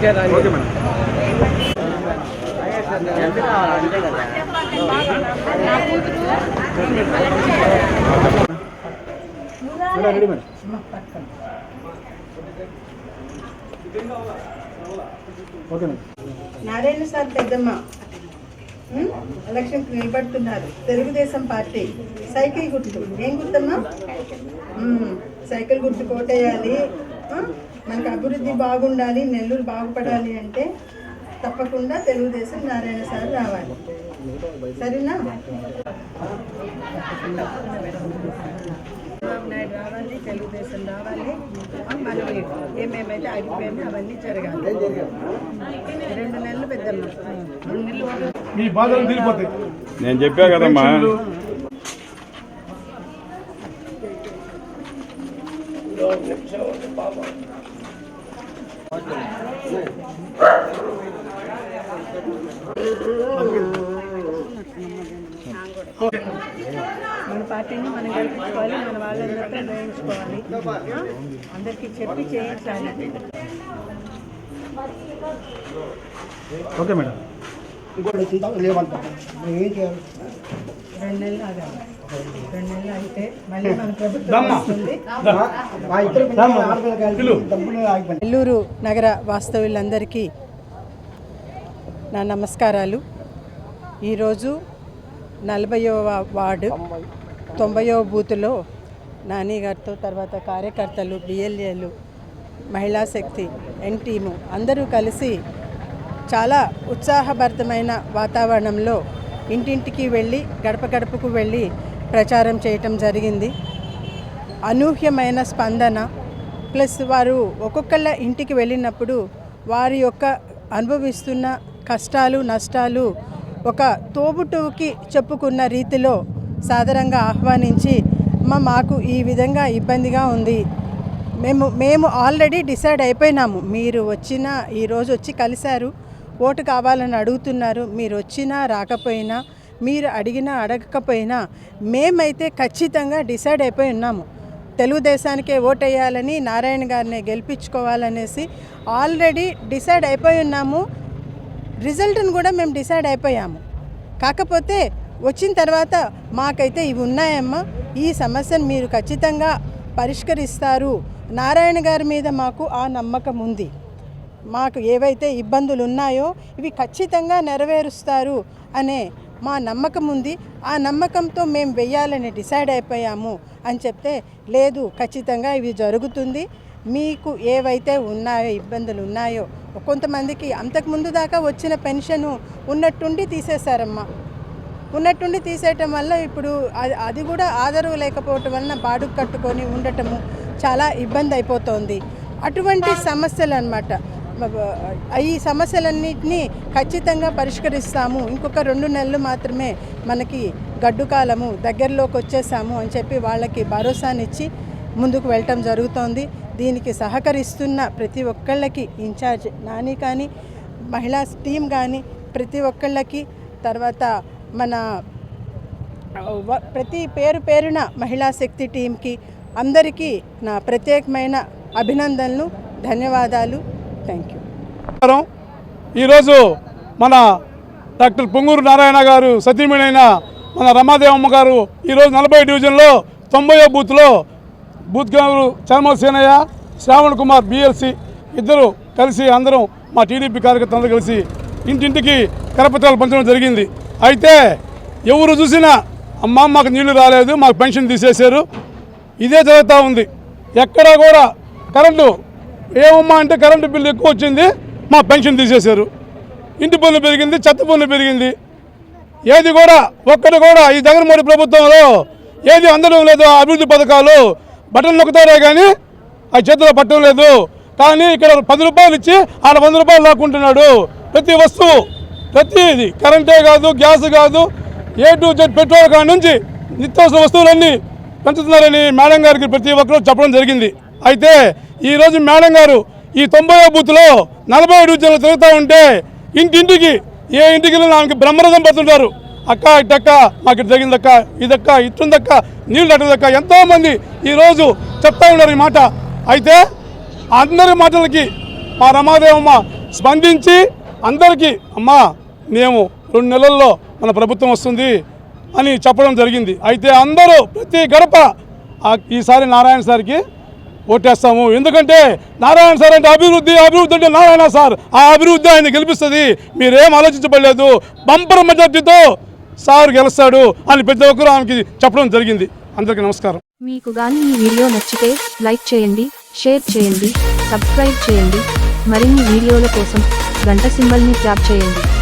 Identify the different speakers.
Speaker 1: Narayana
Speaker 2: sir పెద్దమ్మ election నిలబడుతున్నారు Telugu Desam party cycle గుర్తు ఏం గుర్తమ్మా సైకిల్ గుర్తు కోటేయాలి మనకు అభివృద్ధి బాగుండాలి నెల్లూరు బాగుపడాలి అంటే తప్పకుండా తెలుగుదేశం నారాయణ సార్ రావాలి సరేనా రావాలి తెలుగుదేశం రావాలి మనం ఏమేమైతే ఆగిపోయామో అవన్నీ జరగాలి రెండు
Speaker 3: నెలలు పెద్దమ్మ
Speaker 4: నేను చెప్పా కదమ్మా
Speaker 2: మన పార్టీని మనం గెలిపించుకోవాలి మన వాళ్ళందరితో నిర్ణయించుకోవాలి అందరికీ చెప్పి చేయించాలి
Speaker 5: ఓకే మేడం రెండు నెలలు రెండు
Speaker 6: నెలలు అయితే మళ్ళీ మన ప్రభుత్వం నెల్లూరు నగర వాస్తవ్యులందరికీ నా నమస్కారాలు ఈరోజు నలభైవ వార్డు తొంభైవ బూతులో నాని గారితో తర్వాత కార్యకర్తలు బిఎల్ఏలు మహిళా శక్తి ఎన్ టీము అందరూ కలిసి చాలా ఉత్సాహభరితమైన వాతావరణంలో ఇంటింటికి వెళ్ళి గడప గడపకు వెళ్ళి ప్రచారం చేయటం జరిగింది అనూహ్యమైన స్పందన ప్లస్ వారు ఒక్కొక్కళ్ళ ఇంటికి వెళ్ళినప్పుడు వారి యొక్క అనుభవిస్తున్న కష్టాలు నష్టాలు ఒక తోబుటూకి చెప్పుకున్న రీతిలో సాధారణంగా ఆహ్వానించి అమ్మ మాకు ఈ విధంగా ఇబ్బందిగా ఉంది మేము మేము ఆల్రెడీ డిసైడ్ అయిపోయినాము మీరు వచ్చిన ఈరోజు వచ్చి కలిశారు ఓటు కావాలని అడుగుతున్నారు మీరు వచ్చినా రాకపోయినా మీరు అడిగినా అడగకపోయినా మేమైతే ఖచ్చితంగా డిసైడ్ అయిపోయి ఉన్నాము తెలుగుదేశానికే వేయాలని నారాయణ గారిని గెలిపించుకోవాలనేసి ఆల్రెడీ డిసైడ్ అయిపోయి ఉన్నాము రిజల్ట్ని కూడా మేము డిసైడ్ అయిపోయాము కాకపోతే వచ్చిన తర్వాత మాకైతే ఇవి ఉన్నాయమ్మా ఈ సమస్యను మీరు ఖచ్చితంగా పరిష్కరిస్తారు నారాయణ గారి మీద మాకు ఆ నమ్మకం ఉంది మాకు ఏవైతే ఇబ్బందులు ఉన్నాయో ఇవి ఖచ్చితంగా నెరవేరుస్తారు అనే మా నమ్మకం ఉంది ఆ నమ్మకంతో మేము వెయ్యాలని డిసైడ్ అయిపోయాము అని చెప్తే లేదు ఖచ్చితంగా ఇవి జరుగుతుంది మీకు ఏవైతే ఉన్నాయో ఇబ్బందులు ఉన్నాయో కొంతమందికి అంతకుముందు దాకా వచ్చిన పెన్షన్ ఉన్నట్టుండి తీసేశారమ్మా ఉన్నట్టుండి తీసేయటం వల్ల ఇప్పుడు అది కూడా ఆదరవు లేకపోవటం వలన బాడుకు కట్టుకొని ఉండటము చాలా ఇబ్బంది అయిపోతుంది అటువంటి సమస్యలు అనమాట ఈ సమస్యలన్నింటినీ ఖచ్చితంగా పరిష్కరిస్తాము ఇంకొక రెండు నెలలు మాత్రమే మనకి గడ్డు కాలము దగ్గరలోకి వచ్చేసాము అని చెప్పి వాళ్ళకి భరోసానిచ్చి ముందుకు వెళ్ళటం జరుగుతోంది దీనికి సహకరిస్తున్న ప్రతి ఒక్కళ్ళకి ఇన్ఛార్జ్ నాని కానీ మహిళా టీం కానీ ప్రతి ఒక్కళ్ళకి తర్వాత మన ప్రతి పేరు పేరున మహిళా శక్తి టీంకి అందరికీ నా ప్రత్యేకమైన అభినందనలు ధన్యవాదాలు థ్యాంక్
Speaker 7: యూ ఈరోజు మన డాక్టర్ పొంగూరు నారాయణ గారు సతీమణైన మన రమాదేవమ్మ గారు ఈరోజు నలభై డివిజన్లో తొంభై బూత్లో బూత్ కేంద్రులు చర్మల సేనయ్య శ్రావణ్ కుమార్ బిఎల్సి ఇద్దరు కలిసి అందరం మా టీడీపీ కార్యకర్తలందరూ కలిసి ఇంటింటికి కరపత్రాలు పంచడం జరిగింది అయితే ఎవరు చూసినా అమ్మ మాకు నీళ్లు రాలేదు మాకు పెన్షన్ తీసేశారు ఇదే జరుగుతూ ఉంది ఎక్కడా కూడా కరెంటు ఏమమ్మా అంటే కరెంటు బిల్లు ఎక్కువ వచ్చింది మా పెన్షన్ తీసేశారు ఇంటి పనులు పెరిగింది చెత్త పనులు పెరిగింది ఏది కూడా ఒక్కటి కూడా ఈ జగన్మోహన్ ప్రభుత్వంలో ఏది అందడం లేదు అభివృద్ధి పథకాలు బటన్ నొక్కుతారే కానీ ఆ చేతిలో పట్టడం లేదు కానీ ఇక్కడ పది రూపాయలు ఇచ్చి ఆడ వంద రూపాయలు లాక్కుంటున్నాడు ప్రతి వస్తువు ప్రతి ఇది కరెంటే కాదు గ్యాస్ కాదు ఏ టు జెడ్ పెట్రోల్ కాడి నుంచి నిత్యావసర వస్తువులన్నీ పెంచుతున్నారని మేడం గారికి ప్రతి ఒక్కరూ చెప్పడం జరిగింది అయితే ఈరోజు మేడం గారు ఈ తొంభై బూత్లో నలభై డివిజన్లు తిరుగుతూ ఉంటే ఇంటింటికి ఏ ఇంటికి ఆమెకి బ్రహ్మరథం పడుతుంటారు అక్క ఇటక్క మాకు ఇటు జరిగిందక్క ఇదక్క ఇట్టుందక్క నీళ్ళు అట్టదక్క ఎంతోమంది ఈరోజు చెప్తా ఉన్నారు ఈ మాట అయితే అందరి మాటలకి మా రమాదేవమ్మ స్పందించి అందరికీ అమ్మా మేము రెండు నెలల్లో మన ప్రభుత్వం వస్తుంది అని చెప్పడం జరిగింది అయితే అందరూ ప్రతి గడప ఈసారి నారాయణ సార్కి ఓటేస్తాము ఎందుకంటే నారాయణ సార్ అంటే అభివృద్ధి అభివృద్ధి అంటే నారాయణ సార్ ఆ అభివృద్ధి ఆయన గెలిపిస్తుంది మీరేం ఆలోచించబడలేదు బంపర్ మెజార్టీతో సార్ గెలుస్తాడు అని ప్రతి ఒక్కరూ ఆమెకి చెప్పడం జరిగింది అందరికి నమస్కారం
Speaker 8: మీకు గాని ఈ వీడియో నచ్చితే లైక్ చేయండి షేర్ చేయండి సబ్స్క్రైబ్ చేయండి మరిన్ని వీడియోల కోసం గంట ని ట్యాప్ చేయండి